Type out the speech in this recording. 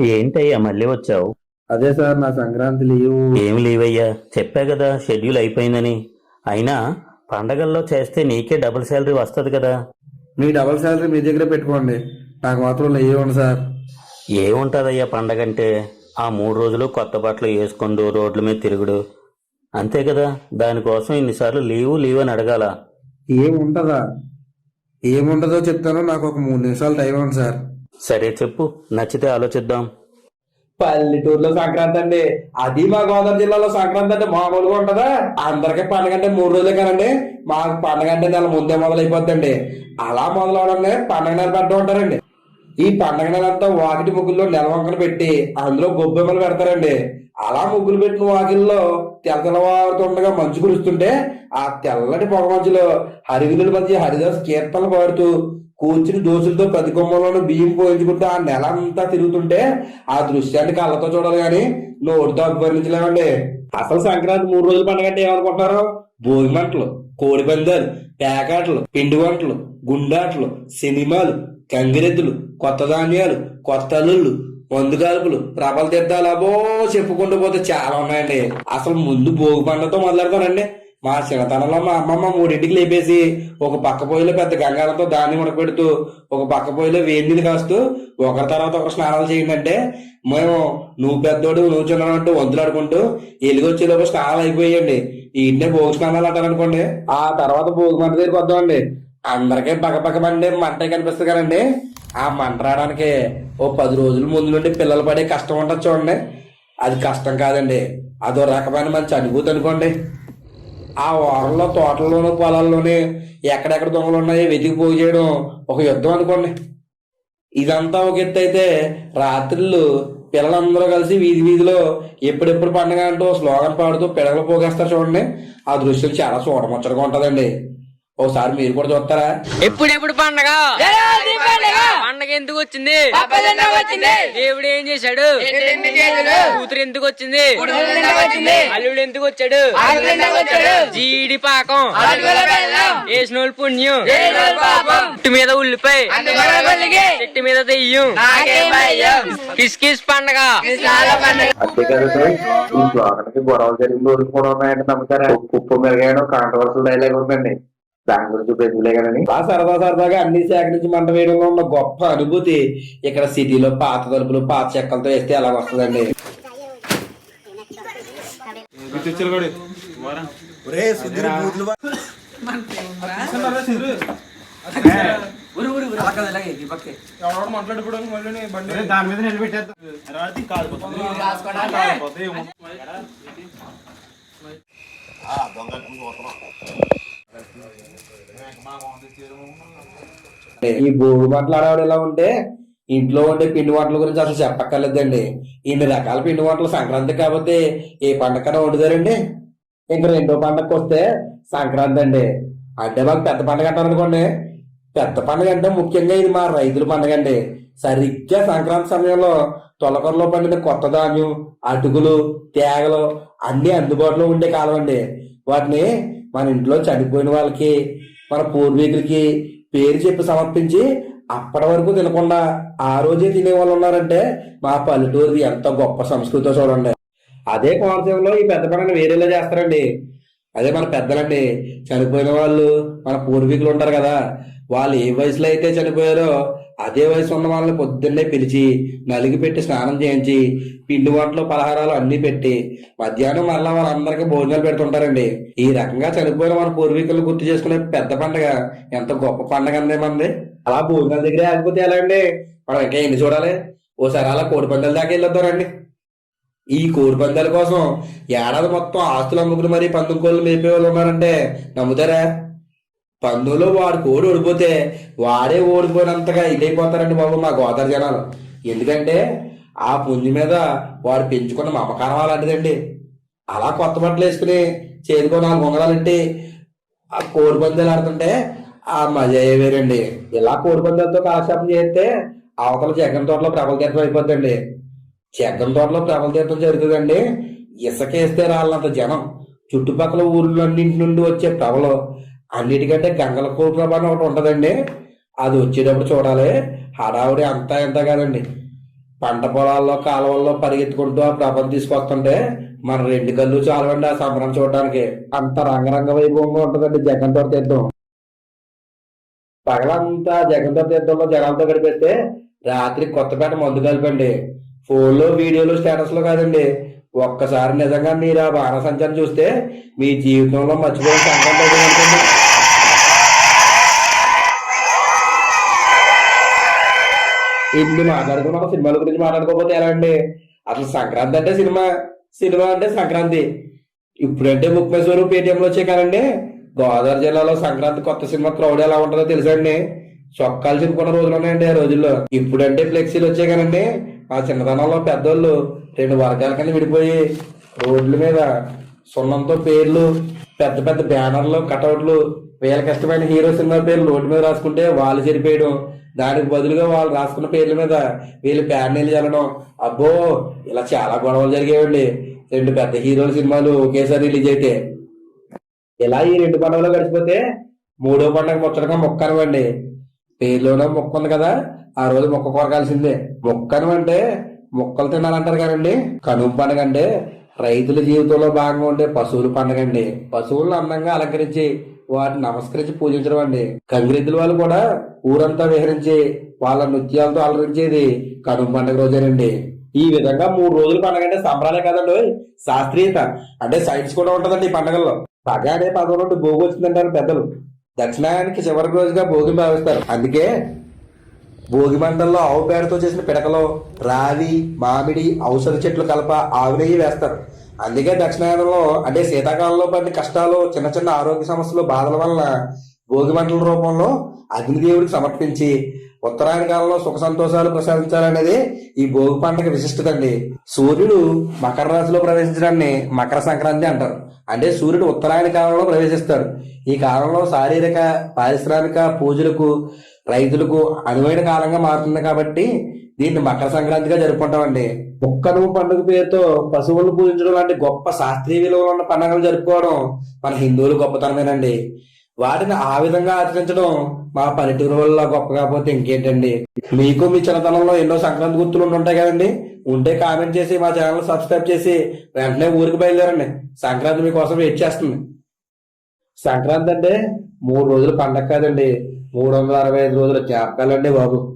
ఏంటయ్యా మళ్ళీ వచ్చావు? అదే సార్ నా సంక్రాంతి లీవ్. ఏం లేవయ్యా? చెప్పా కదా షెడ్యూల్ అయిపోయిందని. అయినా పండగల్లో చేస్తే నీకే డబుల్ శాలరీ వస్తుంది కదా. మీ డబల్ శాలరీ మీ దగ్గర పెట్టుకోండి. నాకు మాత్రం లీవ్ ఇవ్వండి సార్. ఏముంటుందయ్యా పండగంటే? ఆ మూడు రోజులు కొత్త బట్టలు వేసుకుండు రోడ్ల మీద తిరుగుడు. అంతే కదా దానికోసం ఇన్నిసార్లు లీవు లీవ్ అని అడగాల. ఏముంటదా? ఏముంటదో చెప్తాను నాకు ఒక మూడు నిమిషాలు టైం ఇవ్వండి సార్. సరే చెప్పు నచ్చితే ఆలోచిద్దాం. పల్లెటూరులో సంక్రాంతి అండి. అది మా గోదావరి జిల్లాలో సంక్రాంతి అంటే మామూలుగా ఉంటదా అందరికి పండగ అంటే మూడు రోజులే కదండి. మాకు పండగ అంటే నెల ముందే మొదలైపోద్దండి. అలా మొదలవడమే పండగ నెల పెట్టడం ఉంటారండి. ఈ పండగ నెలంతా వాకిటి ముగ్గుల్లో నెలవంకలు పెట్టి అందులో గొబ్బెమ్మలు పెడతారండి. అలా ముగ్గులు పెట్టిన వాకిల్లో తెల్ల తెల్లవారుతుండగా మంచు కురుస్తుంటే ఆ తెల్లటి పొగ మధ్యలో హరివిలుల మధ్య హరిదాస్ కీర్తనలు పాడుతూ కూర్చుని దోసులతో ప్రతి కొమ్మలోనూ బియ్యం పోయించుకుంటూ ఆ నెల అంతా తిరుగుతుంటే ఆ దృశ్యాన్ని కళ్ళతో చూడాలి కానీ నోటితో అభివర్ణించలేమండి. అసలు సంక్రాంతి మూడు రోజుల పండుగ అంటే ఏమనుకుంటున్నారు? భోగి మంటలు కోడి పందాలు పేకాటలు పిండి వంటలు గుండాటలు సినిమాలు కంగిరెద్దులు కొత్త ధాన్యాలు కొత్త అల్లుళ్ళు మందు కలుపులు ప్రభల తీర్థాలు అబో చెప్పుకుంటూ పోతే చాలా ఉన్నాయండి. అసలు ముందు భోగి పండుగతో మొదలెడతానండి. మా చిన్నతనంలో మా అమ్మమ్మ మూడింటికి లేపేసి ఒక పక్క పొయ్యిలో పెద్ద గంగాలతో దాన్ని ఉడకబెడుతూ ఒక పక్క పొయ్యిలో వేడి నీళ్ళు కాస్తూ ఒకరి తర్వాత ఒకరు స్నానాలు చేయండి అంటే మేము నువ్వు పెద్దోడు నువ్వు చిన్నోడు అంటూ వంతులాడుకుంటూ ఎలుగొచ్చేలోపు స్నానాలు అయిపోయాయండి. ఇంటే భోగి స్నానాలు అంటారనుకోండి ఆ తర్వాత భోగి మంట దగ్గరికి వద్దామండి. అందరికీ పక్క పక్క మండే మంట కనిపిస్తుంది కదండి. ఆ మంట రావడానికి ఓ పది రోజుల ముందు నుండి పిల్లలు పడే కష్టం ఉంటుంది చూడండి. అది కష్టం కాదండి. అదో రకమైన మంచి అనుభూతి అనుకోండి. ఆ వారంలో తోటల్లోనూ పొలాల్లోనే ఎక్కడెక్కడ దొంగలు ఉన్నాయో వెతికి పోగు చేయడం ఒక యుద్ధం అనుకోండి. ఇదంతా ఒక ఎత్తు అయితే రాత్రులు పిల్లలందరూ కలిసి వీధి వీధిలో ఎప్పుడెప్పుడు పండగ అంటూ స్లోగన్ పాడుతూ పిల్లలు పోగేస్తారు చూడండి. ఆ దృశ్యం చాలా చూడముచ్చటగా ఉంటుందండి. ఒకసారి మీరు కూడా చూస్తారా? ఎప్పుడెప్పుడు పండగ? ఎందుకు వచ్చింది దేవుడు ఏం చేశాడు? కూతురు ఎందుకు వచ్చింది అల్లుడు ఎందుకు వచ్చాడు జీడి పాకం. వేసినోళ్ళు పుణ్యం. చెట్టు మీద ఉల్లిపాయ. చెట్టు మీద దెయ్యం. కిస్ కిస్ పండగ. ఈ స్లోగన్కి గొడవలు జరిగిన రోజులు కూడా ఉన్నాయంటే నమ్ముతారా? ఉప్పు మెరుగాయడం కాంట్రవర్సల్ డైలాగ్ ఉందండి. దాని గురించి బెదిలే కదండి. ఆ సరదా సరదాగా అన్ని సేకరించి మంట వేయడంలో ఉన్న గొప్ప అనుభూతి ఇక్కడ సిటీలో పాత తలుపులు పాత చెక్కలతో వేస్తే ఎలా వస్తుందండి? ఈ భోగి బట్టలు ఆడవాడు ఎలా ఉంటే ఇంట్లో ఉండే పిండి వంటల గురించి అసలు చెప్పక్కర్లేదండి. ఇన్ని రకాల పిండి వంటలు సంక్రాంతి కాకపోతే ఏ పండగ వండుతారండి? ఇంకా రెండో పండగకి వస్తే సంక్రాంతి అండి. అంటే మాకు పెద్ద పండగ అంటారు అనుకోండి. పెద్ద పండగ అంటే ముఖ్యంగా ఇది మా రైతుల పండగ అండి. సరిగ్గా సంక్రాంతి సమయంలో తొలకరలో పండిన కొత్త ధాన్యం అటుకులు తేగలు అన్ని అందుబాటులో ఉండే కాలం అండి. వాటిని మన ఇంట్లో చనిపోయిన వాళ్ళకి మన పూర్వీకులకి పేరు చెప్పి సమర్పించి అప్పటి వరకు తినకుండా ఆ రోజే తినే వాళ్ళు ఉన్నారంటే మా పల్లెటూరుది ఎంత గొప్ప సంస్కృతో చూడండి. అదే కోనసీమలో ఈ పెద్ద పండుగ వేరేలా చేస్తారండి. అదే మన పెద్దలండి చనిపోయిన వాళ్ళు మన పూర్వీకులు ఉంటారు కదా వాళ్ళు ఏ వయసులో అయితే చనిపోయారో అదే వయసు ఉన్న వాళ్ళని పొద్దున్నే పిలిచి నలిగి పెట్టి స్నానం చేయించి పిండి వంటలు పలహారాలు అన్ని పెట్టి మధ్యాహ్నం మరలా వాళ్ళందరికీ భోజనాలు పెడుతుంటారండి. ఈ రకంగా చనిపోయిన మన పూర్వీకులు గుర్తు చేసుకునే పెద్ద పండగ ఎంత గొప్ప పండగ అందేమంది అలా భోజనాల దగ్గరే ఆగిపోతే ఎలా అండి మనం ఇంకా ఎన్ని చూడాలి? ఓసారి అలా కోడి పందాల దాకా వెళ్ళొద్దారండి ఈ కోడి పందాల కోసం ఏడాది మొత్తం ఆస్తులు అమ్ముకుని మరీ పందుం కోళ్ళు మేపే వాళ్ళు ఉన్నారంటే నమ్ముతారా? పందులో వాడు కోడి ఓడిపోతే వాడే ఓడిపోయినంతగా ఇదైపోతారండి బాబు మా గోదావరి జనాలు. ఎందుకంటే ఆ పుంజు మీద వాడు పెంచుకున్న మమకారం అలాంటిదండి. అలా కొత్త బట్టలు వేసుకుని చేతికో నాలుగు ఉంగరాలంటే ఆ కోడి పందాలు ఆడుతుంటే ఆ మజా వేరండి. ఇలా కోడి పందాలతో కాలక్షేపం చేస్తే అవతల జగన్ తోటలో ప్రబల అయిపోద్దండి. చెగ్గం తోటలో ప్రబల తీర్థం జరుగుతుందండి. ఇసుకేస్తే రాళ్ళంత జనం. చుట్టుపక్కల ఊళ్ళన్నింటి నుండి వచ్చే ప్రబలు అన్నిటికంటే గంగల కూతురు అని ఒకటి ఉంటుందండి. అది వచ్చేటప్పుడు చూడాలి. హడావుడి అంతా ఎంత కాదండి. పంట పొలాల్లో కాలువల్లో పరిగెత్తుకుంటూ ఆ ప్రభను తీసుకొస్తుంటే మన రెండు కళ్ళు చాలవండి ఆ సంబరం చూడడానికి. అంత రంగరంగ వైభవంగా ఉంటుందండి జగన్ తోట తీర్థం. పగలంతా జగన్ తోట తీర్థంలో జనాలతో గడిపేస్తే రాత్రి కొత్తపేట మందు కలిపండి. ఫోన్లో వీడియోలు స్టేటస్లో కాదండి. ఒక్కసారి నిజంగా మీరు ఆ బాణసంచారం చూస్తే మీ జీవితంలో మర్చిపోయిన సంక్రాంతి అయితే ఉంటుంది. ఇన్ని మాట్లాడుకున్నాం సినిమాల గురించి మాట్లాడుకోకపోతే ఎలా అండి? అసలు సంక్రాంతి అంటే సినిమా సినిమా అంటే సంక్రాంతి. ఇప్పుడంటే బుక్ మై స్వరూప్ పేటిఎం లో కదండి. గోదావరి జిల్లాలో సంక్రాంతి కొత్త సినిమా క్రౌడ్ ఎలా ఉంటుందో తెలుసా అండి? చొక్కాలు చింపుకున్న రోజులు ఉన్నాయండి ఆ రోజుల్లో. ఇప్పుడంటే ఫ్లెక్సీలు వచ్చే కదండి. ఆ చిన్నతనంలో పెద్దోళ్ళు రెండు వర్గాల కింద విడిపోయి రోడ్ల మీద సున్నంతో పేర్లు పెద్ద పెద్ద బ్యానర్లు కటౌట్లు వీళ్ళకి ఇష్టమైన హీరో సినిమా పేర్లు రోడ్డు మీద రాసుకుంటే వాళ్ళు చెరిపేయడం దానికి బదులుగా వాళ్ళు రాసుకున్న పేర్ల మీద వీళ్ళు ప్యానెల్ చల్లడం. అబ్బో ఇలా చాలా గొడవలు జరిగేవండి. రెండు పెద్ద హీరోల సినిమాలు ఒకేసారి రిలీజ్ అయితే. ఇలా ఈ రెండు పండుగలు గడిచిపోతే మూడో పండుగ ముచ్చటగా మొక్క పేర్లోనే మొక్క ఉంది కదా ఆ రోజు మొక్క కొరకాల్సిందే మొక్కను అంటే మొక్కలు తినాలంటారు కదండి. కనుమ పండుగ అంటే రైతుల జీవితంలో భాగంగా ఉండే పశువుల పండుగ అండి. పశువులను అందంగా అలంకరించి వాటిని నమస్కరించి పూజించడం అండి. కంగిరెద్దుల వాళ్ళు కూడా ఊరంతా విహరించి వాళ్ళ నృత్యాలతో అలరించేది కనుమ పండుగ రోజేనండి. ఈ విధంగా మూడు రోజులు పండుగ అంటే సంబరాలే కదండి శాస్త్రీయత. అంటే సైన్స్ కూడా ఉంటదండి ఈ పండుగల్లో. పగ అనే పదం నుండి భోగి వచ్చిందంటారు పెద్దలు. దక్షిణాయనికి చివరి రోజుగా భోగి భావిస్తారు అందుకే భోగి మంటల్లో ఆవు పేడతో చేసిన పిడకలో రావి మామిడి ఔషధ చెట్లు కలప ఆవు నెయ్యి వేస్తారు. అందుకే దక్షిణాయనంలో అంటే శీతాకాలంలో పడిన కష్టాలు చిన్న చిన్న ఆరోగ్య సమస్యలు బాధల వలన భోగి మంటల రూపంలో అగ్నిదేవుడికి సమర్పించి ఉత్తరాయణ కాలంలో సుఖ సంతోషాలు ప్రసాదించాలనేది ఈ భోగి పండుగ విశిష్టత అండి సూర్యుడు మకర రాశిలో ప్రవేశించడాన్ని మకర సంక్రాంతి అంటారు. అంటే సూర్యుడు ఉత్తరాయణ కాలంలో ప్రవేశిస్తాడు. ఈ కాలంలో శారీరక పారిశ్రామిక పూజలకు రైతులకు అనువైన కాలంగా మారుతుంది కాబట్టి దీన్ని మకర సంక్రాంతిగా జరుపుకుంటామండి. ముక్కను పండుగ పేరుతో పశువులను పూజించడం లాంటి గొప్ప శాస్త్రీయ విలువలు ఉన్న పండుగలు జరుపుకోవడం మన హిందువులు గొప్పతనమేనండి. వాటిని ఆ విధంగా ఆచరించడం మా పల్లెటూరు వల్ల గొప్ప కాకపోతే ఇంకేంటండి? మీకు మీ చిన్నతనంలో ఎన్నో సంక్రాంతి గుర్తులు ఉంటాయి కదండి? ఉంటే కామెంట్ చేసి మా ఛానల్ సబ్స్క్రైబ్ చేసి వెంటనే ఊరికి బయలుదేరండి. సంక్రాంతి మీకోసం వెయిట్ చేస్తుంది. సంక్రాంతి అంటే మూడు రోజులు పండగ కాదండి. మూడు వందల అరవై ఐదు రోజుల జ్ఞాపకాలండి బాబు.